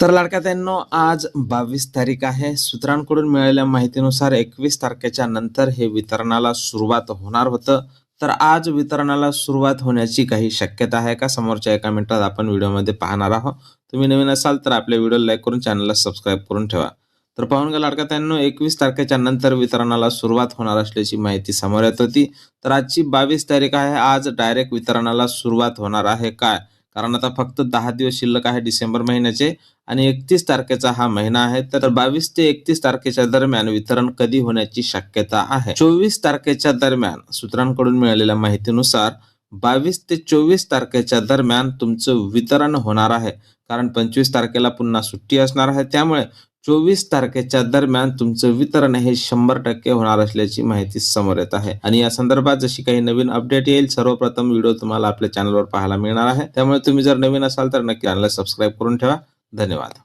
तर लाडक्यात्यांनो आज बावीस तारीख आहे. सूत्रांकडून मिळालेल्या माहितीनुसार एकवीस तारखेच्या नंतर हे वितरणाला सुरुवात होणार होतं. तर आज वितरणाला सुरुवात होण्याची काही शक्यता आहे का? समोरच्या एका मिनिटात आपण व्हिडिओमध्ये पाहणार आहोत. तुम्ही नवीन असाल तर आपल्या व्हिडिओ लाईक करून चॅनलला सबस्क्राईब करून ठेवा. तर पाहून घ्या लाडक्यात्यांनो एकवीस तारखेच्या नंतर वितरणाला सुरुवात होणार असल्याची माहिती समोर येत होती. तर आजची बावीस तारीख आहे. आज डायरेक्ट वितरणाला सुरुवात होणार आहे. काय? कारण आता फक्त दहा दिवस शिल्लक आहे डिसेंबर महिन्याचे आणि एकतीस तारखेचा हा महिना आहे. तर बावीस ते एकतीस तारखेच्या दरम्यान वितरण कधी होण्याची शक्यता आहे? चोवीस तारखेच्या दरम्यान सूत्रांकडून मिळालेल्या माहितीनुसार बावीस ते चोवीस तारखेच्या दरम्यान तुमचं वितरण होणार आहे. कारण पंचवीस तारखेला पुन्हा सुट्टी असणार आहे. त्यामुळे चोवीस तारखेच्या दरम्यान तुमचं वितरण हे शंभर टक्के होणार असल्याची माहिती समोर येत आहे. आणि या संदर्भात जशी काही नवीन अपडेट येईल सर्वप्रथम व्हिडिओ तुम्हाला आपल्या चॅनलवर पाहायला मिळणार आहे. त्यामुळे तुम्ही जर नवीन असाल तर नक्की चॅनलला सबस्क्राईब करून ठेवा. धन्यवाद.